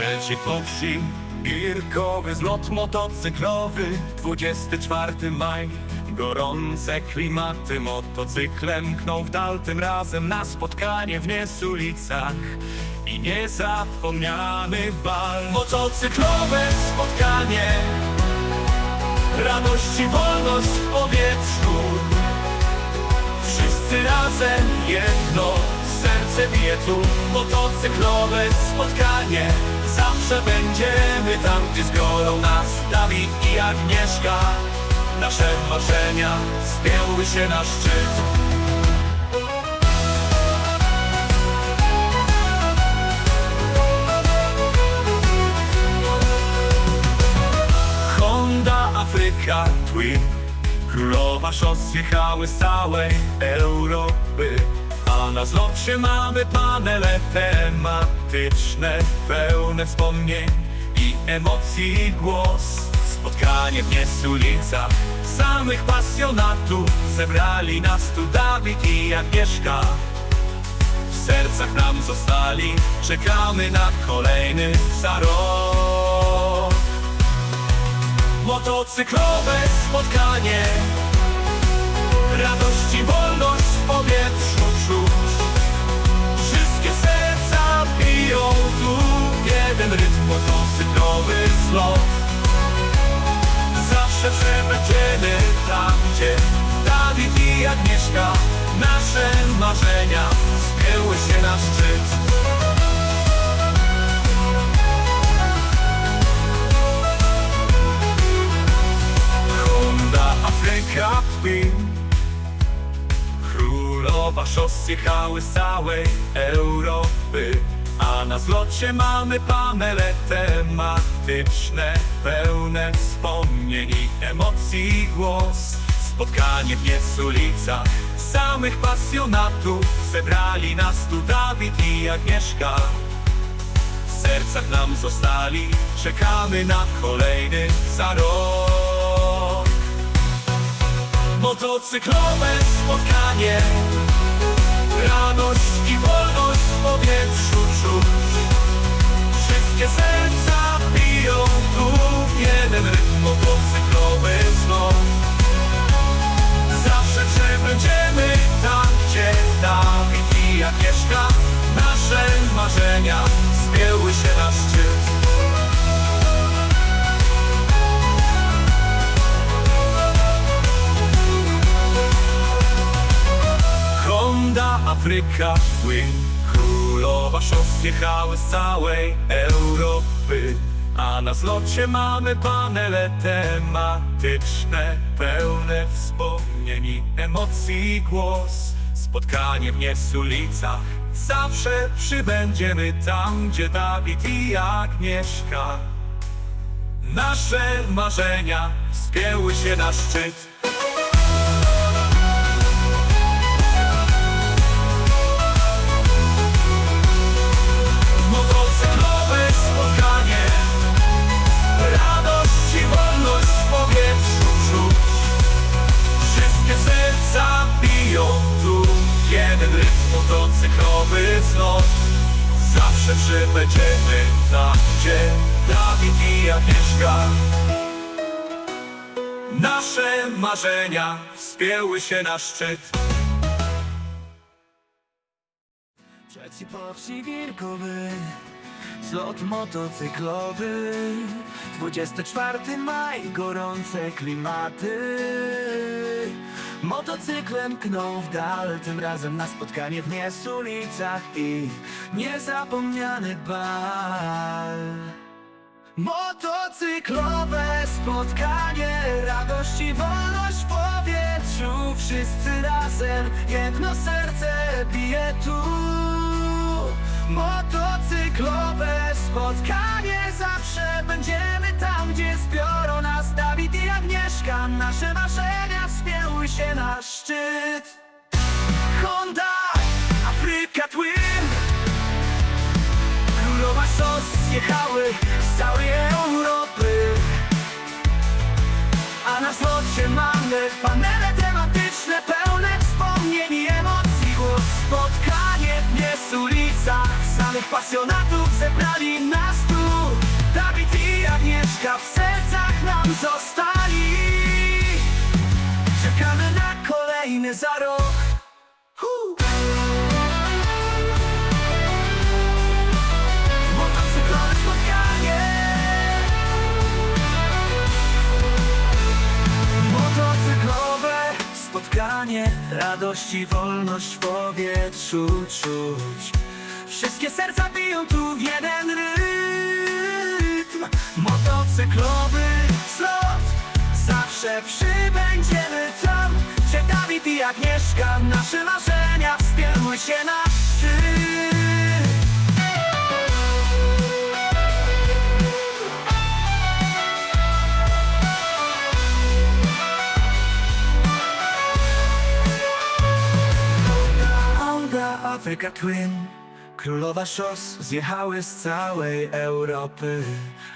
trzeci po wsi. Gierkowy zlot motocyklowy 24 maj. Gorące klimaty motocyklem Kną w dal tym razem na spotkanie w Niesulicach. I niezapomniany bal. Motocyklowe spotkanie. Radość i wolność w powietrzu. Wszyscy razem jedno serce bije tu. Motocyklowe spotkanie Zawsze będziemy tam, gdzie zbiorą nas Dawid i Agnieszka. Nasze marzenia spięły się na szczyt. Honda, Afryka, Twin. Królowa szos jechały z całej Europy A na zlocie mamy panele tematyczne Pełne wspomnień i emocji głos. Spotkanie w Niesulicach Samych pasjonatów Zebrali nas tu Dawid i Agnieszka. W sercach nam zostali Czekamy na kolejny za rok. Motocyklowe spotkanie Radość i wolność w powietrzu biją tu jeden rytm Motocyklowy zlot Zawsze przebędziemy tam, gdzie Dawid i Agnieszka Nasze marzenia spięły się na szczyt. Honda, Afryka, Queen. Królowa szos jechały z całej Europy A na zlocie mamy panele tematyczne Pełne wspomnień i emocji głos. Spotkanie w Niesulicach Samych pasjonatów. Zebrali nas tu Dawid i Agnieszka. W sercach nam zostali Czekamy na kolejny za rok. Motocyklowe spotkanie. Radość i wolność w powietrzu Wszystkie serca biją tu w jeden rytm Motocyklowy zlot Zawsze przebędziemy tam, gdzie Dawid i Agnieszka Nasze marzenia spięły się na szczyt. Afryka, Twin Królowa szos jechały z całej Europy A na zlocie mamy panele tematyczne Pełne wspomnień i emocji i głos. Spotkanie w Niesulicach Zawsze przybędziemy tam, gdzie Dawid i Agnieszka. Nasze marzenia spięły się na szczyt zlot Zawsze przybędziemy tam, gdzie Dawid i Agnieszka. Nasze marzenia wspięły się na szczyt. Trzeci po wsi Wilkowy Zlot motocyklowy. 24 maj, gorące klimaty Motocyklem kną w dal Tym razem na spotkanie w Niesulicach I niezapomniany bal. Motocyklowe spotkanie Radość i wolność w powietrzu Wszyscy razem Jedno serce bije tu. Motocyklowe spotkanie Zawsze będziemy tam, gdzie zbiorą nas Dawid i Agnieszka Nasze marzenia się na szczyt. Honda, Afryka Twin. Królowa szos jechały z całej Europy. A na zlocie mamy panele tematyczne Pełne wspomnień i emocji. Głos spotkanie w Niesulicach Samych pasjonatów zebrali nas tu Agnieszka w sercach nam zostali za rok. Hu! Motocyklowe spotkanie. Motocyklowe spotkanie. Radości, wolność w powietrzu czuć. Wszystkie serca biją tu w jeden rytm. Motocyklowy slot. Zawsze przybędziemy Dawid i Agnieszka Nasze marzenia. Wspięły się na szczyt Honda Africa Twin Królowa szos zjechały z całej Europy.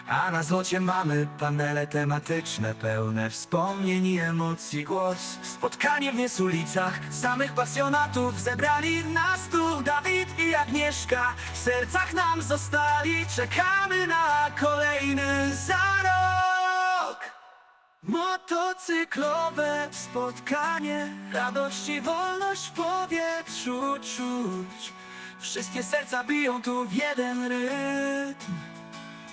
A na złocie mamy panele tematyczne Pełne wspomnień i emocji. Głos Spotkanie w ulicach Samych pasjonatów. Zebrali na stół Dawid i Agnieszka. W sercach nam zostali Czekamy na kolejny za rok. Motocyklowe spotkanie Radość i wolność w powietrzu czuć Wszystkie serca biją tu w jeden rytm.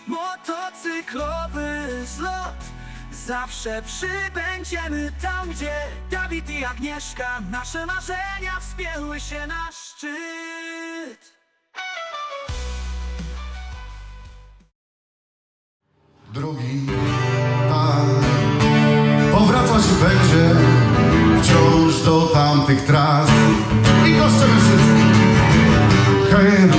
Motocyklowy zlot. Zawsze przybędziemy tam, gdzie Dawid i Agnieszka Nasze marzenia wspięły się na szczyt. Drugi Hej,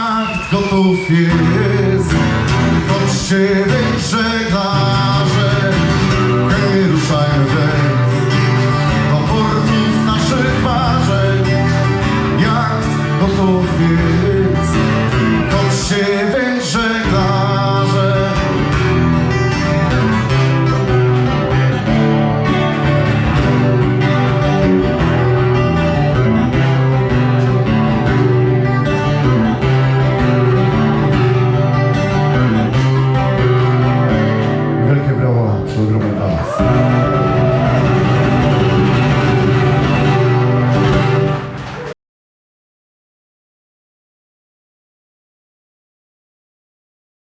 Jak gotów jest od ciebie żeglarze. Hej, ruszajmy w rejs do portów naszych marzeń. Jak gotów jest